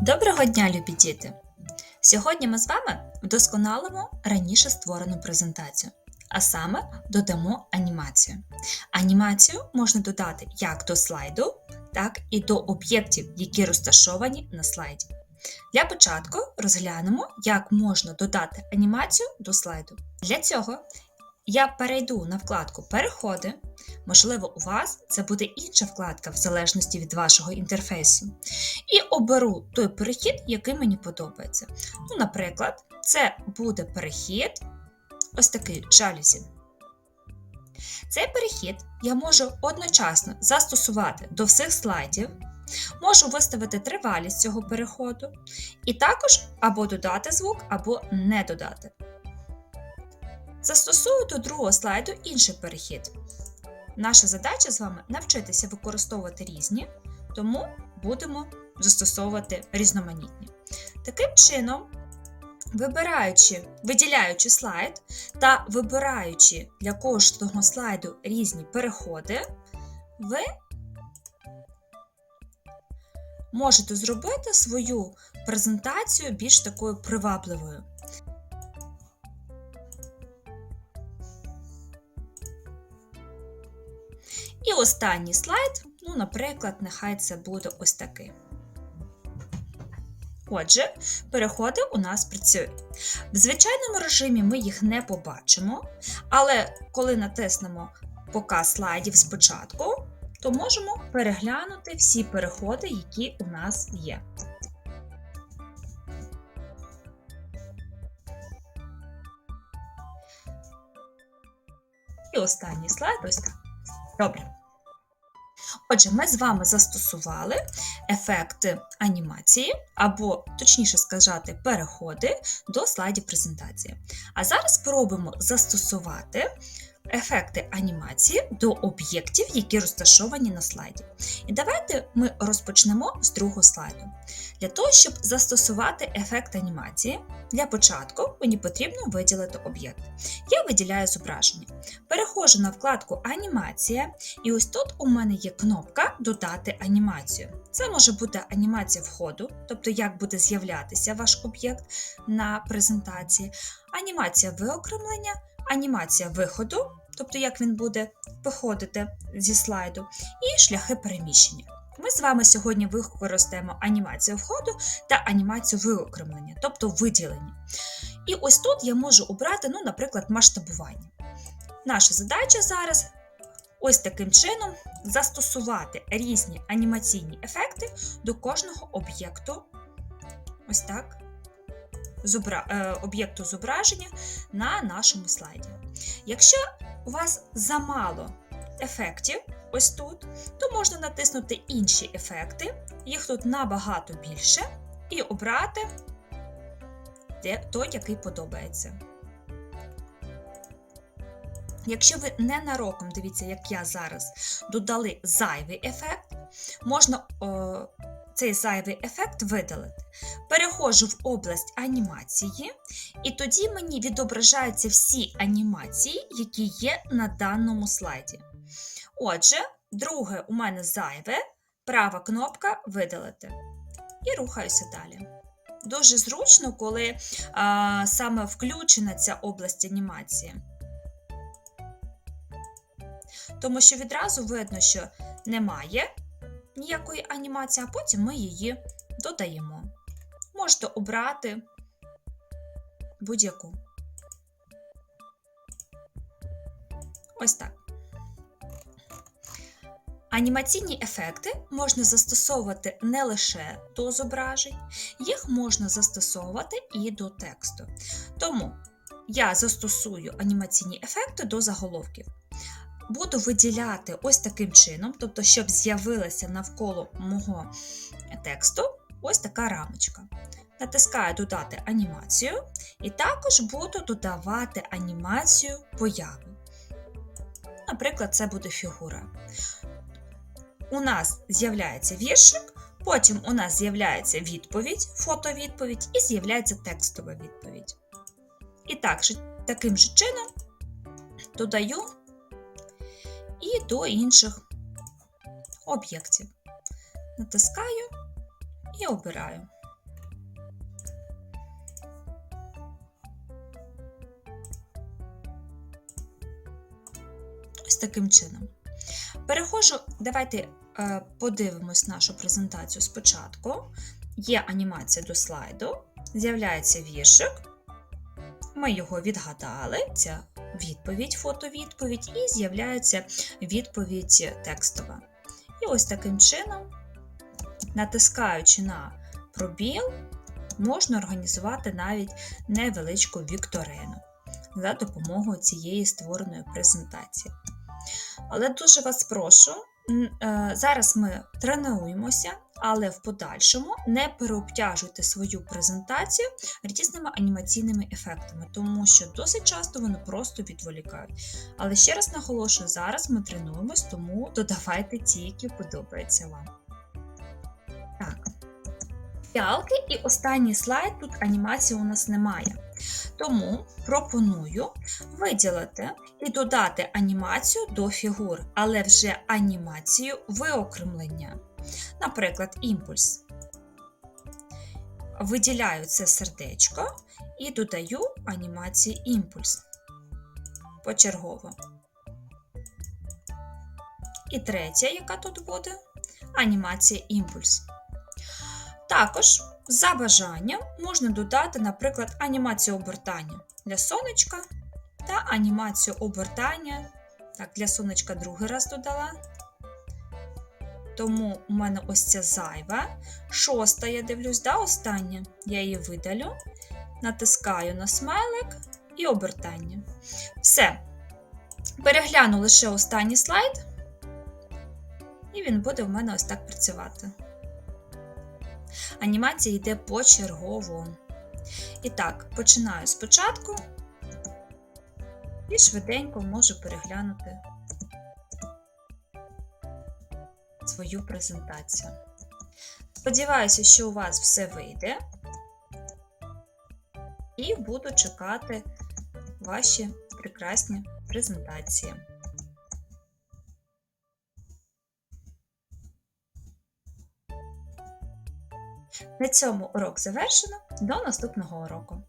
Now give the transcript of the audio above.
Доброго дня, любі діти! Сьогодні ми з вами вдосконалимо раніше створену презентацію, а саме додамо анімацію. Анімацію можна додати як до слайду, так і до об'єктів, які розташовані на слайді. Для початку розглянемо, як можна додати анімацію до слайду. Для цього я перейду на вкладку Переходи. Можливо, у вас це буде інша вкладка в залежності від вашого інтерфейсу. І оберу той перехід, який мені подобається. Ну, наприклад, це буде перехід, ось такий жалюзі. Цей перехід я можу одночасно застосувати до всіх слайдів, можу виставити тривалість цього переходу, і також або додати звук, або не додати. Застосую до другого слайду інший перехід. Наша задача з вами навчитися використовувати різні, тому будемо застосовувати різноманітні. Таким чином, вибираючи, виділяючи слайд та вибираючи для кожного слайду різні переходи, ви можете зробити свою презентацію більш такою привабливою. І останній слайд, ну, наприклад, нехай це буде ось такий. Отже, переходи у нас працюють. В звичайному режимі ми їх не побачимо, але коли натиснемо показ слайдів спочатку, то можемо переглянути всі переходи, які у нас є. І останній слайд ось так. Добре. Отже, ми з вами застосували ефекти анімації, або, точніше сказати, переходи до слайдів презентації. А зараз спробуємо застосувати ефекти анімації до об'єктів, які розташовані на слайді. І давайте ми розпочнемо з другого слайду. Для того, щоб застосувати ефект анімації, для початку мені потрібно виділити об'єкт. Я виділяю зображення. Переходжу на вкладку Анімація, і ось тут у мене є кнопка Додати анімацію. Це може бути анімація входу, тобто як буде з'являтися ваш об'єкт на презентації, анімація виокремлення, анімація виходу, тобто як він буде виходити зі слайду, і шляхи переміщення. Ми з вами сьогодні використаємо анімацію входу та анімацію виокремлення, тобто виділення. І ось тут я можу обрати, ну, наприклад, масштабування. Наша задача зараз ось таким чином застосувати різні анімаційні ефекти до кожного об'єкту. Ось так. Е, об'єкту зображення на нашому слайді. Якщо у вас замало ефектів, ось тут, то можна натиснути інші ефекти, їх тут набагато більше, і обрати той, який подобається. Якщо ви ненароком, дивіться, як я зараз, додали зайвий ефект, можна о, цей зайвий ефект видалити. Переходжу в область анімації, і тоді мені відображаються всі анімації, які є на даному слайді. Отже, друге у мене зайве, права кнопка видалити. І рухаюся далі. Дуже зручно, коли а, саме включена ця область анімації. Тому що відразу видно, що немає ніякої анімації, а потім ми її додаємо. Можете обрати будь-яку. Ось так. Анімаційні ефекти можна застосовувати не лише до зображень, їх можна застосовувати і до тексту. Тому я застосую анімаційні ефекти до заголовків. Буду виділяти ось таким чином, тобто, щоб з'явилася навколо мого тексту ось така рамочка. Натискаю Додати анімацію, і також буду додавати анімацію появи. Наприклад, це буде фігура. У нас з'являється віршик, потім у нас з'являється відповідь, фотовідповідь і з'являється текстова відповідь. І так, таким же чином додаю і до інших об'єктів. Натискаю і обираю. Ось таким чином. Перехожу, давайте е, подивимось нашу презентацію спочатку. Є анімація до слайду, з'являється віршик, ми його відгадали. Це відповідь, фото-відповідь, і з'являється відповідь текстова. І ось таким чином, натискаючи на пробіл, можна організувати навіть невеличку вікторину за допомогою цієї створеної презентації. Але дуже вас прошу, е, зараз ми тренуємося, але в подальшому не переобтяжуйте свою презентацію різними анімаційними ефектами, тому що досить часто вони просто відволікають. Але ще раз наголошую, зараз ми тренуємось, тому додавайте ті, які подобаються вам. Так. Фіалки і останній слайд тут анімації у нас немає. Тому пропоную виділити і додати анімацію до фігур, але вже анімацію виокремлення. Наприклад, імпульс. Виділяю це сердечко і додаю анімації імпульс. Почергово. І третя, яка тут буде, анімація імпульс. Також за бажанням можна додати, наприклад, анімацію обертання для сонечка та анімацію обертання. Так, для сонечка другий раз додала. Тому у мене ось ця зайва. Шоста, я дивлюсь, да, остання. Я її видалю, натискаю на смайлик і обертання. Все. Перегляну лише останній слайд, і він буде в мене ось так працювати. Анімація йде почергово. І так, починаю спочатку і швиденько можу переглянути свою презентацію. Сподіваюся, що у вас все вийде. І буду чекати ваші прекрасні презентації. На цьому урок завершено. До наступного уроку!